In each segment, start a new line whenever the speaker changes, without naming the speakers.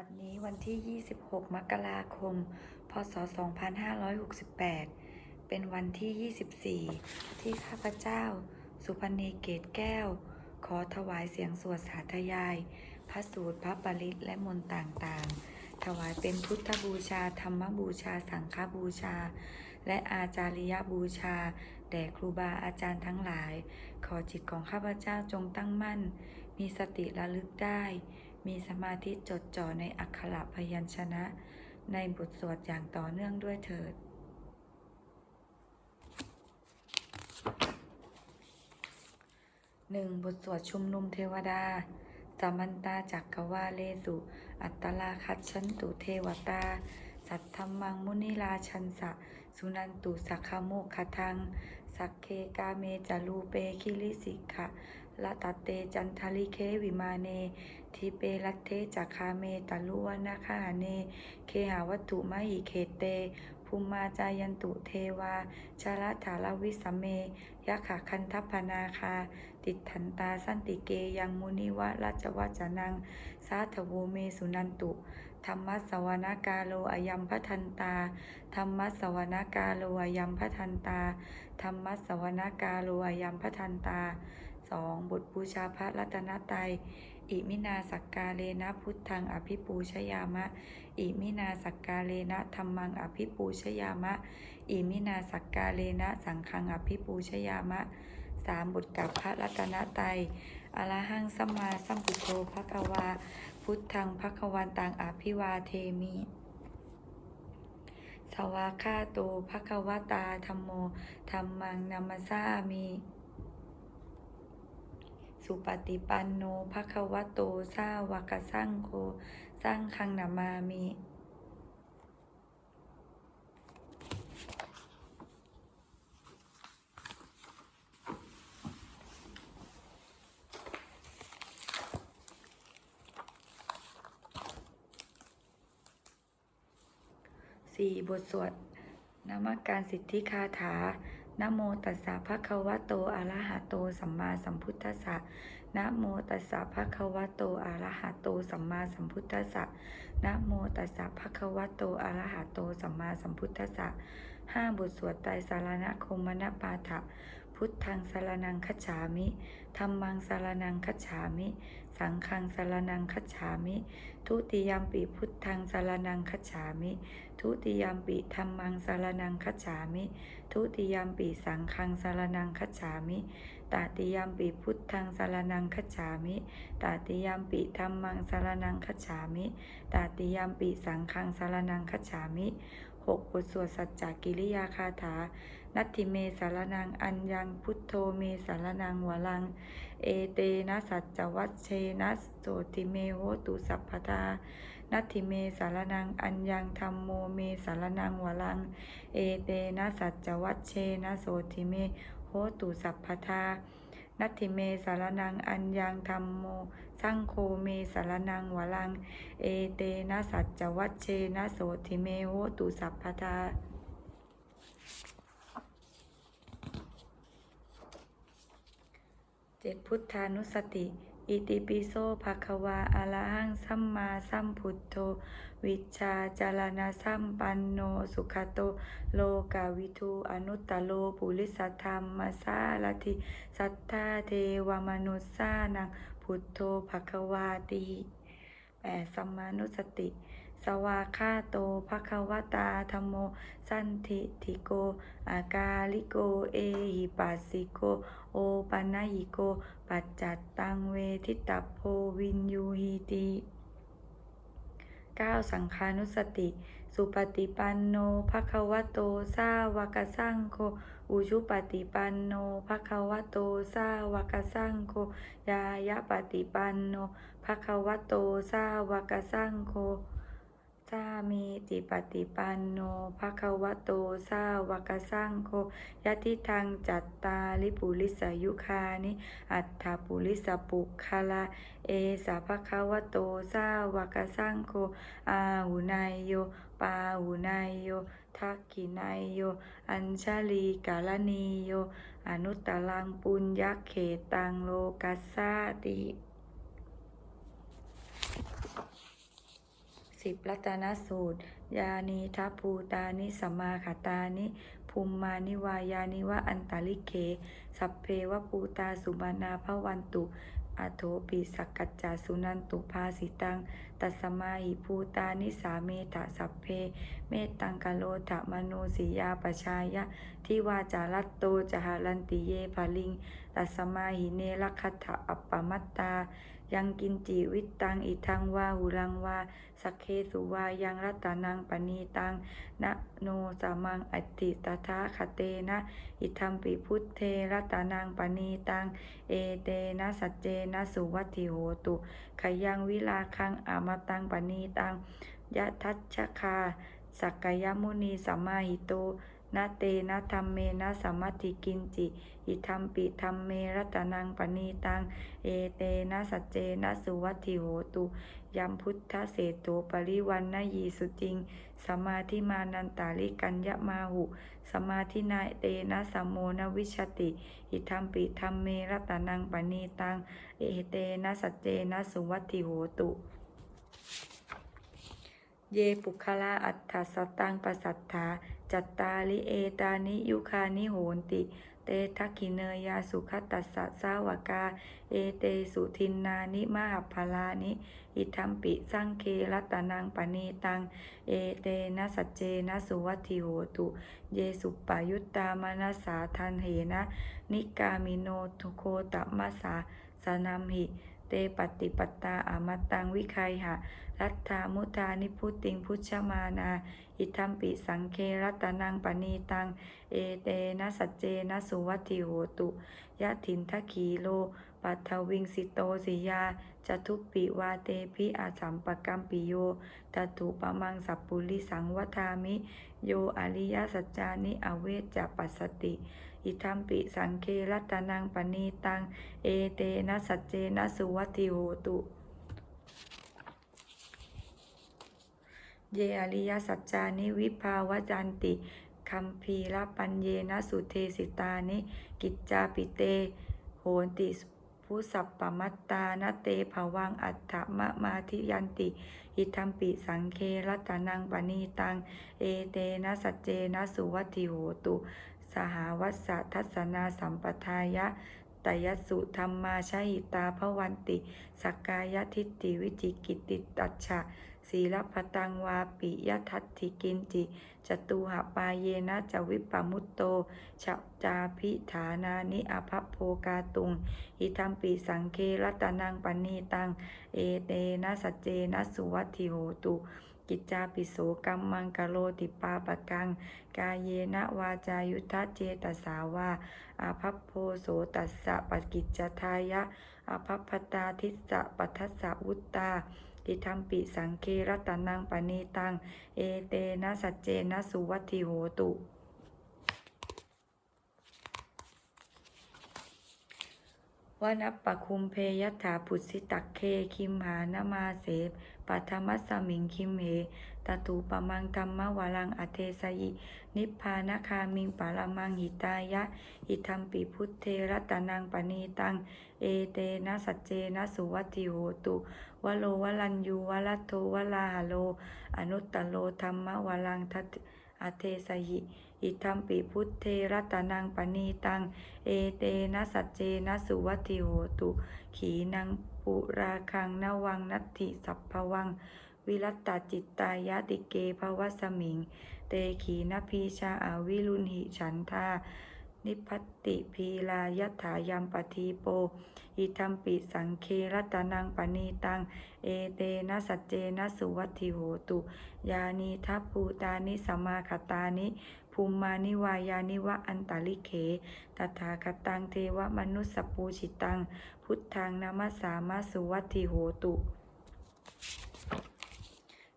บัดนี้วันที่ 26 มกราคม พศ 2568 เป็นวันที่ 24 ที่ข้าพเจ้า สุพณีเกตแก้ว ขอถวายเสียงสวดสาธยาย พระสูตรพระปริตและมนต์ต่างๆ ถวายเป็นพุทธบูชา ธรรมบูชา สังฆบูชา และอาจาริยบูชา แด่ครูบาอาจารย์ทั้งหลาย ขอจิตของข้าพเจ้าจงตั้งมั่น มีสติระลึกได้ มีสมาธิจดจ่อในอักขระพยัญชนะ ในบทสวดอย่างต่อเนื่องด้วยเถิดหนึ่งบทสวดชุมนุมเทวดาสามันตาจักกวาเลสุ อัตตลาคัตชันตุเทวตา สัทธรรมังมุนิราชันสะ สุนันตุสักขโมกขทัง สักเคกาเมจารูเปคิริสิกขะ ละตะเตจันทลิเควิมาเน ทิเปรัตเทจักคาเมตาลุวนาคาเน เคหาวัตถุมหิเขเต ภูมิมาจายันตุเทวา ชาลถาลวิสเมยะขะคันทัพพนาคา ติดทันตาสันติเกยังมุนิวะราชวัจนัง สาธโวเมสุนันตุธรรมสวนาการโลอยัมพทันตา ธรรมสวนาการโลอยัมพทันตา ธรรมสวนาการโลอยัมพทันตา สองบทบูชาพระรัตนตรัยอิมินาสักกาเลนะพุทธังอภิปูชยามะ อิมินาสักกาเลนะธรรมังอภิปูชยามะ อิมินาสักกาเลนะสังฆังอภิปูชยามะสามบทกับพระรัตนตรัยอรหังสัมมาสัมพุทโธภควา พุทธังภควันตังอภิวาเทมิสวากขาโตภควตาธรรมโมธรรมังนัมสสามิ สุปฏิปันโนภควโตสาวกสังโฆสร้างคังนามามิสี่บทสวดนามการสิทธิคาถา นะโมตัสสะภะคะวะโตอะระหะโต สัมมาสัมพุทธัสสะนะโมตัสสะภะคะวะโตอะระหะโต สัมมาสัมพุทธัสสะนะโมตัสสะภะคะวะโตอะระหะโต สัมมาสัมพุทธัสสะห้าบทสวดไตรสารณคมนปาฐะพุทธังสารนังคัจฉามิธรรมังสารนังคัจฉามิ สังฆังสารนังคัจฉามิ ทุติยมปิพุทธังสารนังคัจฉามิ ทุติยมปิธรรมังสารนังคัจฉามิ ทุติยมปิสังฆังสารนังคัจฉามิ ตติยมปิพุทธังสารนังคัจฉามิ ตติยมปิธรรมังสารนังคัจฉามิ ตติยมปิสังฆังสารนังคัจฉามิหกบทสวดสัจจกิริยาคาถา นัตถิเมสารนังอัญญังพุทโธเมสารนังวลัง เอเตนะสัจจวัชเชนะโสติเมโหตุสัพพทานัตถิเมสารนัง อัญญังธรรมโมเมสารนังวลัง เอเตนะสัจจวัชเชนะโสติเมโหตุสัพพทานัตถิเมสารนัง อัญญังธรรมโม สังโฆเมสารนังวลัง เอเตนะสัจจวัชเชนะโสติเมโหตุสัพพทา เจ็ดพุทธานุสติ อิติปิโสภะคะวาอะระหังสัมมาสัมพุทโธ วิชชาจารณะสัมปันโนสุขโต โลกาวิทูอนุตตโลปุริสธรรมสารติ สัทธาเทวมนุสสานังพุทโธภะคะวาติแปดสัมมานุสติ สวาคาโตภะคะวตาธรรมโม สันทิทิโก อากาลิโก เอหิปัสสิโก โอปันญิโก ปัจจัตตังเวทิตาโพวินยูหีติเก้าสังคานุสติ สุปฏิปันโนภะคะวะโตสาวกสังโฆอุชุปฏิปันโนภะคะวะโตสาวกสังโฆยายะปฏิปันโนภะคะวะโตสาวกสังโฆ สามีติปฏิปันโนภะคะวะโตสาวกสังโฆยะทิทางจัตตาลิปุริสยุคานิ อัตถปุริสปุคคละเอสะภะคะวะโตสาวกสังโฆอาหุนายโย ปาหุนายโย ทักขินายโย อัญชลีกาลนีโย อนุตตรังปุญญเขตังโลกัสสาติ สิบรัตนสูตร ยานีทัพภูตานิสมมาขตานิภูมมานิวายานิวะอันตาลิเขสัพเพวะปูตาสุมานาภวันตุอโถปิสักกัจจาสุนันตุภาสิตัง ตัสมาหิภูตานิสาเมตะสัพเพ เมตตังกโลทะมโนสิยาปชายะ ทิวาจารัตโตจหารันติเยภลิง ตัสสมาหิเนรคัตถะอัปปมัตตา ยังกินจิวิตตังอิทังวาหุลังวาสักเคสุวายังรัตนังปณีตังนะโนสามังอตติตถาคเตนะอิทัมปิพุทเทรัตนังปณีตังเอเตนะสัจเจนะสุวัตถิโหตุขยังวิลาคังอามตังปณีตังยะทัชชคาสักกยมุนีสัมมาหิโต นะเตนะธรรมเมนะสัมมติกินจิ อิทัมปิธรรมเมรัตนังปณีตัง เอเตนะสัจเจนะสุวัตถิโหตุยัมพุทธเศโตปริวันนยีสุจริง สมาธิมานันตาลิกัญญมาหุ สมาธินายเตนะสัมโมนวิชติ อิทัมปิธรรมเมรัตนังปณีตัง เอเตนะสัจเจนะสุวัตถิโหตุเยปุคละอัฏฐสตังปสัทธา จัตตาลิเอตานิยุคานิโหนติ เตทักขิเนยาสุขตัสสะสาวกา เอเตสุทินนานิมหพลานิ อิทัมปิสังเครัตนังปณีตัง เอเตนะสัจเจนะสุวัติโหตุ เยสุปายุตตามนัสสาทันเหนะ นิกามิโนทุโคตมัสสาสนัมหิ เตปฏิปตาอามตังวิคัยหะรัตถามุทานิพุติงพุชมานา อิทัมปิสังเครัตนังปณีตัง เอเตนะสัจเจนะสุวัตถิโหตุยะถินทขีโล ปัทวิงสิโตสิยาจทุปปิวาเตพิอาสัมปกัมปิโยตถุปมังสัพปุริสังวทามิ โยอริยสัจจานิอเวจจะปัสสติ อิทัมปิสังเครัตนังปณีตัง เอเตนะสัจเจนะสุวัตถิโหตุเยอริยสัจจานิวิภาวจันติคัมภีรปัญเยนะสุเทสิตานิ กิจจาปิเต โหนติผู้สัพปมัตตานเตภวังอัฏฐมะมาทิยันติ อิทัมปิสังเครัตนังปณีตัง เอเตนะสัจเจนะสุวัตถิโหตุ สหวัสสะทัศนาสัมปทายะตยสุธรรมาชหิตาภวันติ สักกายทิฏฐิวิจิกิติตัชชะศีลพตังวาปิยทัตถิกินจิจตุหปาเยนะจวิปปมุตโตชะจาพิฐานานิอภพโภกาตุง อิทัมปิสังเครัตนังปณีตัง เอเตนะสัจเจนะสุวัตถิโหตุ กิจจาปิโสกัมมังกโลติปาปะกัง กาเยนะวาจายุทธเจตสาวาอาภัพโพโสตัสสะปกิจจทายะอาภัพพตาทิสสะปัทสสะวุตตาอิทัมปิสังเครัตนังปณีตัง เอเตนะสัจเจนะสุวัติโหตุวนัปปะคุมเพยัตถาพุทธิตักเคคิมหานมาเส ปัทมัสสมิงคิมเหตตุปะมังธรรมวาลังอเทสยินิพพานคามิงปาลมังหิตายะ อิทัมปิพุทเทรัตนังปณีตัง เอเตนะสัจเจนะสุวัติโหตุ วโลวลัญยูวลัตโทวลาหโล อนุตตโลธรรมวาลังทัตอเทสยิอิทัมปิพุทเทรัตนังปณีตัง เอเตนะสัจเจนะสุวัติโหตุ ขีนัง ปุราคังนวังนัตถิสัพพวัง วิรัตตจิตตายะติเกภวสมิง เตขีนพีชาอาวิรุณหิฉันทานิพัติพีลายัตถายัมปทีโป อิทัมปิสังเครัตนังปณีตัง เอเตนะสัจเจนะสุวัตถิโหตุ ยานีทัพภูตานิสมาคตานิ ภูมมานิวายานิวะอันตาลิเขตถาคตังเทวมนุสสปูชิตัง พุทธังนามัสสามาสุวัตถิโหตุ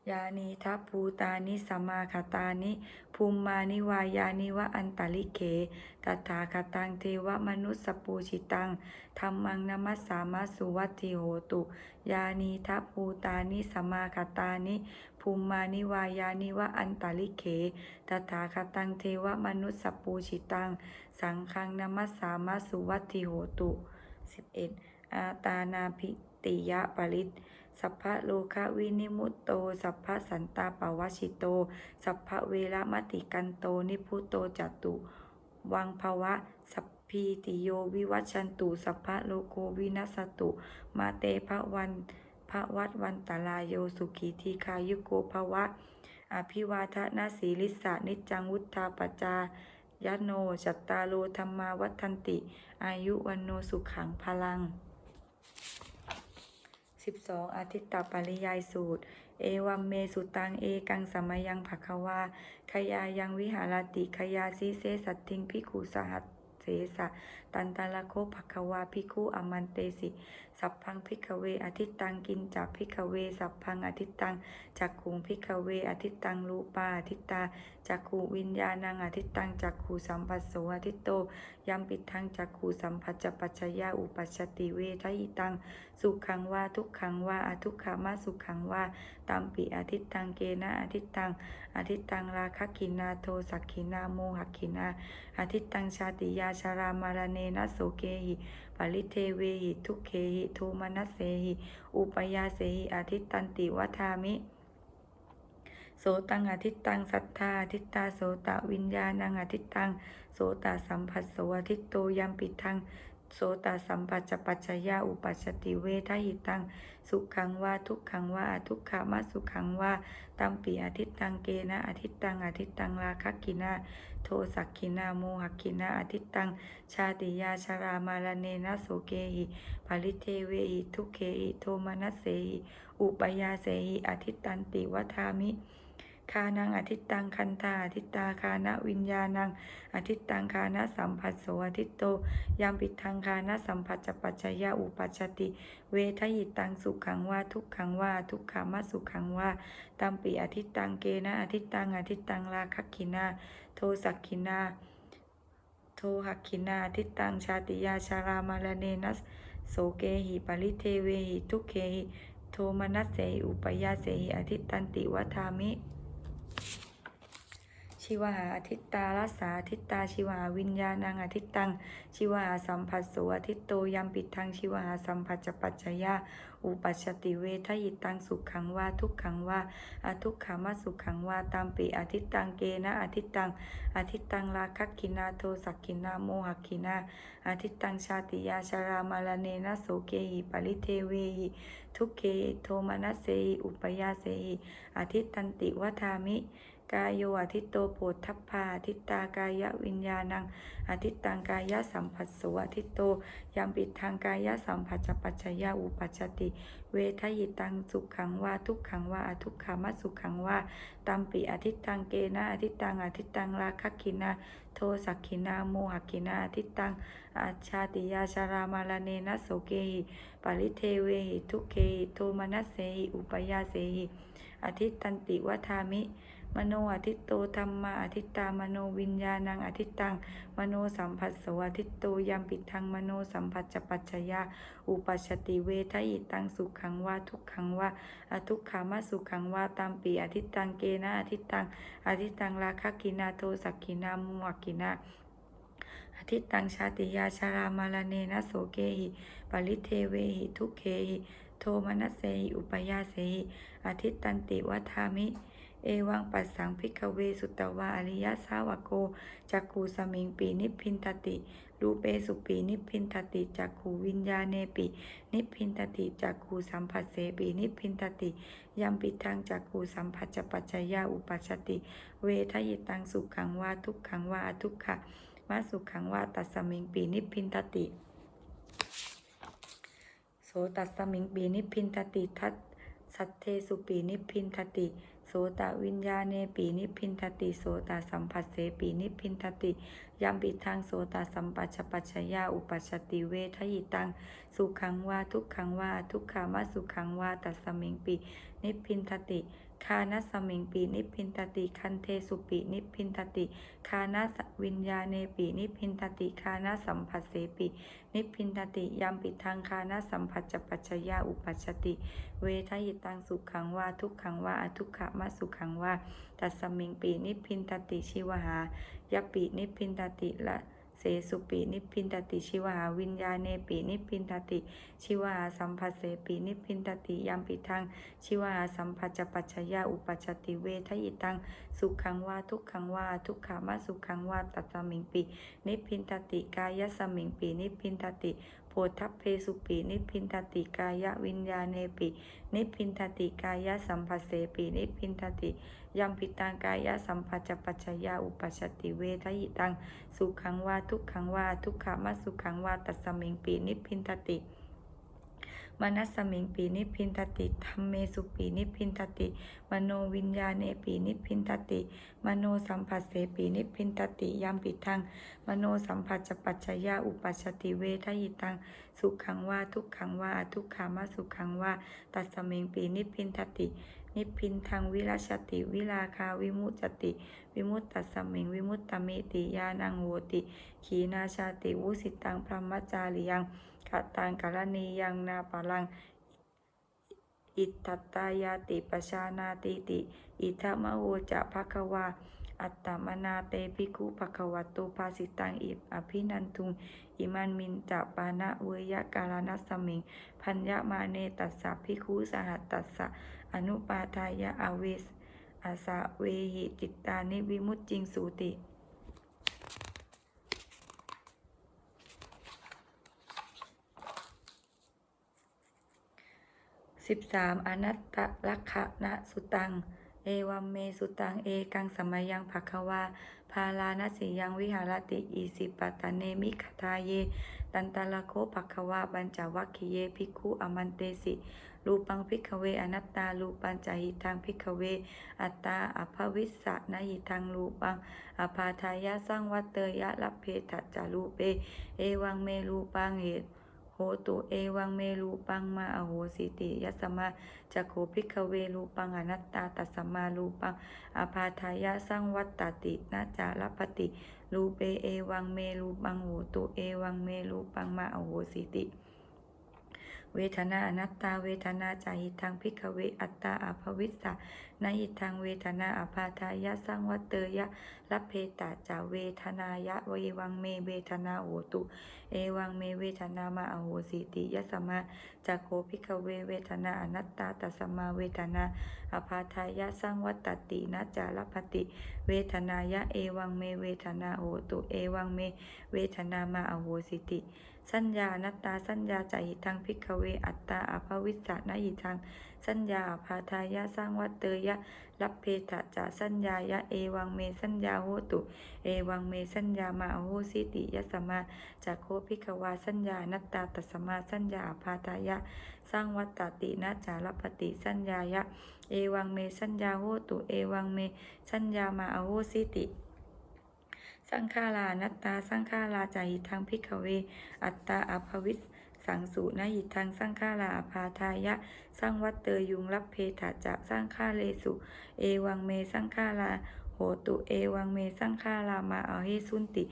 ยานีทัพภูตานิสมาคตานิภูมมานิวายานิวะอันตลิเขตถาคตังเทวมนุสสปูชิตังธรรมังนมัสสามาสุวัตถิโหตุยานีทัพภูตานิสมาคตานิภูมมานิวายานิวะอันตลิเขตถาคตังเทวมนุสสปูชิตัง สังฆังนมัสสามาสุวัตถิโหตุ 11. อาตานาภิติยะปริต สัพพะโลคะวินิมุตโต สัพพะสันตาปวชิโต สัพพะเวระมติกันโต นิพุโตจตุ วังภวะ สัพพีติโยวิวัชชันตุ สัพพะโลโกวินัสตุ มาเตภวันภวัตวันตลายโยสุขีทีคายุโกภวะ อภิวาทนาสีลิสานิจังวุธาปจายโนจัตตาโลธรรมาวัฏันติ อายุวันโนสุขังพลัง 12. อาทิตตปริยายสูตร เอวัมเมสุตังเอกังสมยังภควาขยายังวิหารติขยาซีเซสัตทิงพิคุสหัสเสสะตันตาลโคภควาพิคุอมันเตสิ สัพพังพิกเวอทิตตังกินจับพิกเว สัพพังอทิตตังจักขุงพิกเวอทิตตังรูปาอทิตตาจักขูวิญญาณังอทิตตังจักขูสัมปัสโสอทิตโตยัมปิทังจักขูสัมผัสจปัจจยาอุปัชติเวทยิตัง สุขังว่าทุกขังว่าอทุกขามาสุขังว่าตามปิอทิตตังเกนะอทิตตังอทิตตังราคกินาโทสักขินาโมหกินาอทิตตังชาติยาชารามารเนนะโสเกหิ ปริเทเวหิทุเคหิโทมนัสเสหิอุปยาเสหิอาทิตตันติวัฏามิโสตังอาทิตตังสัทธาอาทิตตาโสตวิญญาณังอาทิตตังโสตสัมผัสโสอาทิตโตยัมปิทัง โสตสัมปัจจปัจจยาอุปัชติเวทหิตัง สุขังว่าทุกขังว่าทุกขามาสุขังว่าตัมปีอาทิตตังเกนะอาทิตตังอาทิตตังราคะกินาโทสักขินาโมหกินาอาทิตตัง ชาติยาชารามาลเนนะโสเกหิปริเทเวหิทุเคหิโทมนัสเสหิอุปยาเสหิอาทิตตันติวัฏามิ คานังอาทิตตังคันธาอาทิตตาคานะวิญญาณังอาทิตตังคานะสัมผัสโสอาทิตโตยามปิดทางคานะสัมผัสจปัจจยาอุปัชติ เวทยิตังสุขังว่าทุกขังว่าทุกขามาสุขังว่าตัมปีอาทิตตังเกนะอาทิตตังอาทิตตังราคขินา โทสักขินาโทหักขินาอาทิตตังชาติยาชารามาลเนนัสโสเกหิปริเทเวหิทุกเคหิโทมนัสเสหิอุปยาเสหิอาทิตตันติวัฏามิ ชิวาอาทิตตารัสสาอาทิตตาชิวาวิญญาณังอาทิตตัง ชิวาสัมผัสโสอาทิตโตยัมปิดทางชิวาสัมผัสจปัจจยา อุปัชติเวทยิตังสุขขังว่าทุกขังว่าอทุกขามาสุขขังว่าตามปีอาทิตตังเกนะอาทิตตังอาทิตตังราคักขินาโทสักขินาโมหขินาอาทิตตังชาติยาชารามาลเนนะโสเกหิปริเทเวหิทุกเคหิโทมนัสเสหิอุปยาเสหิอาทิตตันติวัฏามิ กายโยอทิตโตโพธัพพาอาทิตตากายวิญญาณังอาทิตตังกายสัมผัสโสอาทิตโตยามปิดทางกายสัมผัสจปัจจยาอุปัชติ เวทยิตังสุขขังว่าทุกขังว่าอทุกขามาสุขขังว่าตัมปิอาทิตตังเกนะอาทิตตังอาทิตตังราคขินาโทสักขินาโมหกินาอาทิตตังอาชาติยาชารามาลเนนะโสเกหิปริเทเวหิทุเคหิโทมนัสเสหิอุปยาเสหิอาทิตตันติวัฏามิ มโนอาทิตโตธรรมาอาทิตามโนวิญญาณังอาทิตัง มโนสัมผัสโสอาทิตโตยามปิดทางมโนสัมผัสจปัจจยาอุปัชติเวทยิตังสุขังว่าทุกขังว่าอทุกขามาสุขังว่าตามปีอาทิตังเกนะอาทิตังอาทิตังราคกินาโทสักกินามุวกินาอาทิตังชาติยาชารามาลเนนะโสเกหิปริเทเวหิทุกเคหิโทมนัสเสหิอุปยาเสหิอาทิตตันติวัฏามิ เอวังปัสสังพิกเวสุตวาอริยสาวโกจักขูสมิงปีนิพินทติรูเปสุปีนิพินทติจักขูวิญญาเนปิ นิพินทติจักขูสัมผัสเสปีนิพินทติยัมปิทังจักขูสัมผัสจปัจจยาอุปัชติ เวทยิตังสุขังวาทุกขังวาทุกขะมาสุขังวาตัสสมิงปีนิพินทติ โสตัสมิงปีนิพินทติทัตสัทเทสุปีนิพินทติ โสตวิญญาเนปีนิพพินทติโสตสัมผัสเสปีนิพพินทติยัมปิทังโสตสัมปัชปัชยาอุปัชติเวทยิตัง สุขังว่าทุกขังว่าทุกขามาสุขังว่าตัสมิงปีนิพพินทติ คานัสมิงปีนิพินทติ คันเทสุปีนิพินทติ คานัสวิญญาเนปีนิพินทติ คานัสัมผัสเสปีนิพินทติยัมปิทังคานัสัมผัสจปัจชยาอุปัชติ เวทยิตังสุขังว่าทุกขังว่าอทุกขมาสุขังว่าตัสมิงปีนิพินทติ ชิวหา ยปปินิพินทติละ เสสุปินิพินตติชิวาวิญญาเนปินิพินตติชิวาสัมผัสเสปินิพินตติยามปิทังชิวาสัมผัสจปัจจยาอุปัจจติเวทยิตังสุขังวาทุกขังวาทุกขามาสุขังวาตัสมิงปินิพินตติกายสมิงปีนิพินตติ โพธัพเพสุปีนิพินตติกายวิญญาเนปิ นิพินตติกายสัมภัสเสปีนิพินตติยัมพิตังกายสัมภัจปัจจยาอุปชติเวทยิตัง สุขังวาทุกขังวาทุกขามัสุขังวาตัสสมิงปีนิพินทติ มนัสมิงปีนิพินทติธรรมเมสุปีนิพินทติ มโนวิญญาเนปีนิพินทติ มโนสัมผัสเสปีนิพินทติยามปิทัง มโนสัมผัสจปัจจยาอุปัชติเวทยิตัง สุขังว่าทุกขังว่าทุกขามาสุขังว่าตัสมิงปีนิพินทติ นิพินทางวิราชติ วิราคาวิมุจติ วิมุตตัสสมิงวิมุตตเมติยานังโหติ ขีนาชาติวุสิตังพรหมจาริยัง กตังกรณียังนาปะลัง อิตตตายาติปชานาติติ อิทมะโวจะภควา อัตตมนาเตปิคุภควตโตภาสิตังอิบอภินันทุง อิมันมินจะปานะเวยกาลนัสสมิง พัญญมาเนตัสสะภิกขุสหัตตัสสะ อนุปาทายะอาเวสอาสะเวหิจิตตานิวิมุตจิงสูติ สิบสามอนัตตลักขณะสุตัง เอวัมเมสุตัง เอกังสมัยยังภควา พาลานสียังวิหารติอีสิปตะเนมิขทาเย ตันตะละโคภควาบัญจวัคคีเยภิกขุอมันเตสิรูปังพิกขเวอนัตตารูปัญจหิตังพิกขเว อัตตาอภวิสสะนหิตังรูปังอภาทายะสร้างวัตเตยะลัพเพทัจจารูเป เอวังเมรูปังเหตุ หตุเอวังเมรูปังมาอโหสิติยัสมาจักโขพิกเวรูปังอนัตตาตัสมารูปังอภาทายะสร้างวัตตตินาจารปติรูเปเอวังเมรูปังโหตุเอวังเมรูปังมาอโหสิติ เวทนาอนัตตา เวทนาจาหิทังพิกเว อัตตาอภวิสสะนาหิทังเวทนาอภาทายะสร้างวัตเตยะรับเพตาจาเวทนายะเววังเมเวทนาโหตุ เอวังเมเวทนามาอโหสิติยัสมาจักโคพิกเวเวทนาอนัตตาตัสสมาเวทนาอภาทายะสร้างวัตตินะจารปติ เวทนายะเอวังเมเวทนาโหตุ เอวังเมเวทนามาอโหสิติสัญญานัตตาสัญญาใจหิทังพิกเว อัตตาอภวิสสะนหิทัง สัญญาภาทายะสร้างวัตเตยะรับเพทะจะสัญญายะเอวังเมสัญญาโหตุ เอวังเมสัญญามาโหสิติยัสมาจากโคพิกวาสัญญานัตตาตัสสมาสัญญาภาทายะ สร้างวัตตตินะจารปติสัญญายะ เอวังเมสัญญาโหตุ เอวังเมสัญญามาโหสิติ สังขารานัตตา สังขาราจาหิทังพิกเว อัตตาอภวิสสังสุนหิทังสังขาราอภาทายะสร้างวัตเตยยุงรับเพถาจะสร้างฆาเลสุ เอวังเมสร้างฆาราโหตุเอวังเมสร้างฆารามาเอาเฮสุนติ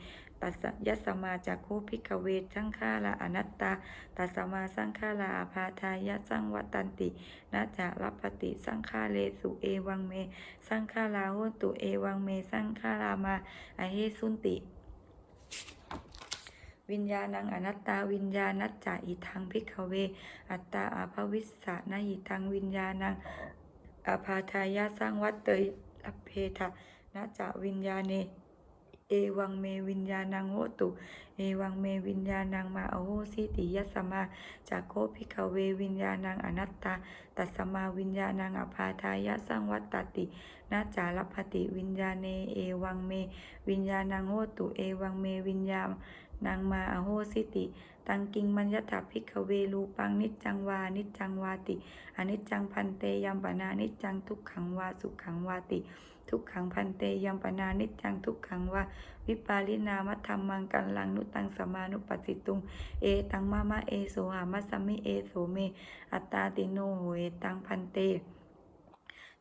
ตัสยสมาจากโคพิกเวสังฆาราอนัตตา ตัสสมาสังฆาราอภาทายะสังวัตันตินะจะรับปฏิสังฆาเลสุเอวังเม สังฆาราโหตุเอวังเม สังฆารามาอเฮสุนติวิญญาณังอนัตตาวิญญาณัจจะอิทังพิกเว อัตตาอาภวิสสะนหิทังวิญญาณังอาภาทายะสร้างวัตเตยอเพทะนะจะวิญญาเน เอวังเมวิญญาณังโหตุ เอวังเมวิญญาณังมาอโหสิติยสมาจากโคพิกเววิญญาณังอนัตตา ตัสสมาวิญญาณังอภาทายะสร้างวัตตตินาจารพติวิญญาเน เอวังเม วิญญาณังโหตุ เอวังเมวิญญานางมาอโหสิติ ตังกิงมัญญถาภิกขเวรูปังนิจจังวา นิจจังวาติอนิจจังพันเตยัมปนานิจจังทุกขังวาสุขังวาติ ทุกขังพันเตยัมปนานิจจังทุกขังวาวิปาลินามัธัมมังกันลังนุตังสมานุปสิตุง เอตังมะมะเอโสหามัสสมิเอโสเม อัตตาติโนโหเอตังพันเต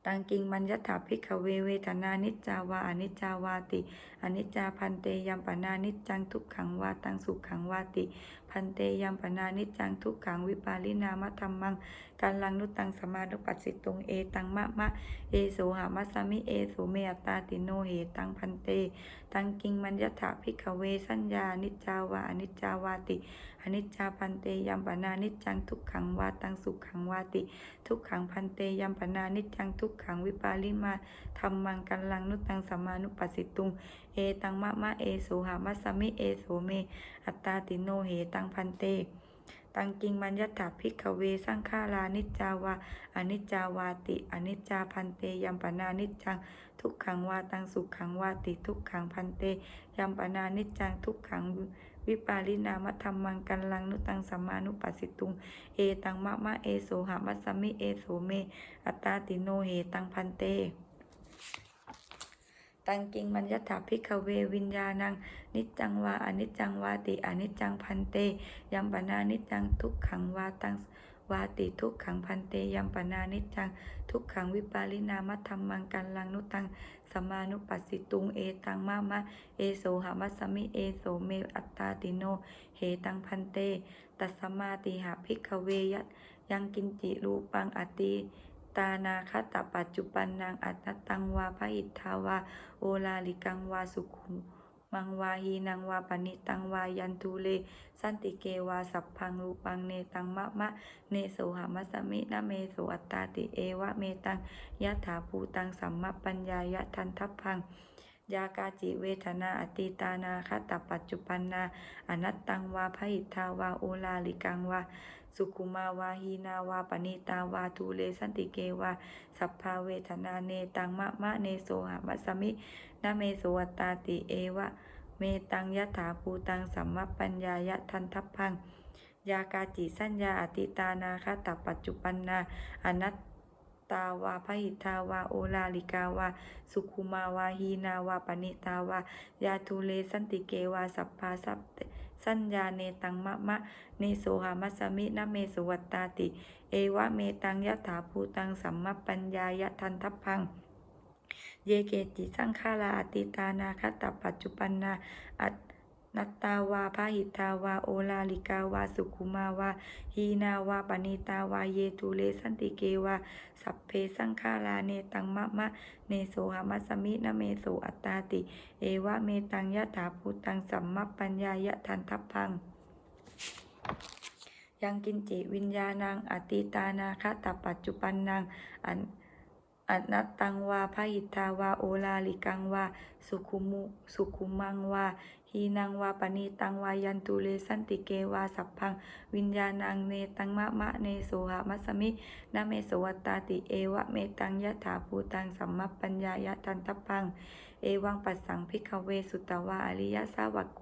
ตังกิงมัญญถาภิกขเวเวทนานิจจาวาอนิจจาวาติอนิจจาพันเตยัมปนานิจจังทุกขังวาตังสุขังวาติพันเตยัมปนานิจังทุกขังวิปาลินามะธรรมังกัลลังนุตังสมานุปัสสิตุงเอตังมะมะเอโสหามัสสมิเอโสเมอตตาติโนเหตังพันเต ตังกิงมัญญถาภิกขเวสัญญานิจจาวาอนิจจาวาติอนิจจาพันเตยัมปนานิจังทุกขังวาตังสุขังวาติ ทุกขังพันเตยัมปนานิจังทุกขังวิปาลิมาธรรมังกัลลังนุตังสมานุปัสสิตุง เอตังมะมะเอโสหามัสมิเอโสเม อัตตาติโนเหตังพันเต ตังกิงมัญญถาภิกขเวสังฆารานิจจาวาอนิจจาวาติอนิจจาพันเตยัมปนานิจจัง ทุกขังวาตังสุขังวาติทุกขังพันเตยัมปนานิจจังทุกขังวิปาลินามธรรมังกันลังนุตังสัมมานุปัสสิตุง เอตังมะมะเอโสหามัสมิเอโสเม อัตตาติโนเหตังพันเต ตังกิงมัญญถาภิกขเววิญญาณัง นิจังวาอนิจังวาติอนิจังพันเตยัมปนานิจังทุกขังวาตังวาติทุกขังพันเตยัมปนานิจัง ทุกขังวิปาลินามธรรมังกันลังนุตังสมานุปัสสิตุงเอตังมะมะเอโสหามัสมิเอโสเมอัตตาติโนเหตังพันเต ตัสมาติหาภิกขเวยัตยังกินจิรูปังอติ ตานาคตปัจจุปันนางอัตตังวาพหิทธาวา โอลาลิกังวาสุขุมังวาหีนังวาปณิตังวายันทุเล สันติเกวาสัพพังรูปังเนตังมะมะ เนโสหามัสสมินะเมโสอัตตาติเอวะเมตังยะถาภูตังสัมมปัญญายะทันทัพพังยากาจิเวทนาอติตานาคตปัจจุปันนา อนัตตังวาพหิทธาวาโอลาลิกังวา สุขุมาวาหีนาวาปณิตาวาทูเลสันติเกวาสัพพาเวทนาเนตังมะมะเนโสหามัสสมินะเมโสวัตตาติเอวะ เมตังยะถาภูตังสัมมปัญญายะทันทัพพัง ยากาจิสัญญาอติตานาคาตปัจจุปันนาอนัตตาวาพหิทาวาโอลาลิกาวาสุขุมาวาหีนาวาปณิตาวายาทูเลสันติเกวาสัพพาสัพ สัญญาเนตังมะมะเนโสหามัสมินะเมสุวัตตาติ เอวะเมตังยะถาภูตังสัมมปัญญายะทันทัพพัง เยเกติสังฆาลาอติตานาคตปัจจุปันนาอัต นัตตาวาพาหิตาวา โอลาลิกาวา สุขุมาวาหีนาวาปณิตาวา เยทุเลสันติเกวา สัพเพสังขาราเนตังมะมะ เนโสหามัสมินะเมโสอัตตาติ เอวะเมตังยะถาภูตังสัมมปัญญายะทันทัพพังยังกินจิวิญญาณังอติตานาคตปัจจุปันนังอันอนัตตังวาพหิทธาวา โอลาลิกังวา สุขุมุ สุขุมังวา หีนังวาปณีตังวายันตุเลสันติเกวาสัพพัง วิญญาณังเนตังมะมะเนโสหามัสมินะเมโสวัตตาติเอวะเมตังยะถาภูตังสัมมปัญญายะทันทพัง เอวังปัสสังพิกเวสุตตวาอริยสาวกโก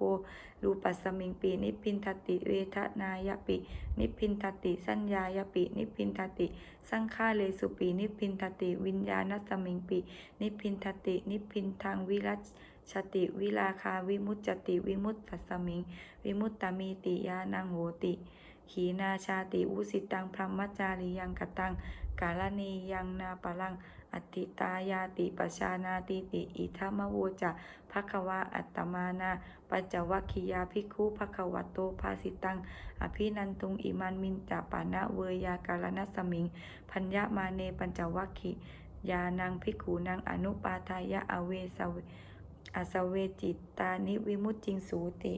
รูปัสมิงปีนิพินทติเวทนายปิ นิพินทติสัญญายปิ นิพินทติ สังฆาเลสุปีนิพินทติ วิญญาณสมิงปีนิพินทติ นิพพินทางวิรัช ชติวิลาคาวิมุตจติวิมุตตัสมิง วิมุตตมีติยานังโหติ ขีนาชาติอุสิตังพรหมจาริยังกตัง กาลนียังนาปลังอติตายาติปชานาติติ อิทัมโวจะภควาอัตตมานา ปัจจวัคคียาภิกขุภควโตภาสิตัง อภินันตุงอิมันมินจาปานะเวยากาลนัสมิง พัญญามาเนปัญจวัคคียานังภิกขุนางอนุปาทายะอเวสเว อสเวจิตตานิวิมุตติงสูติ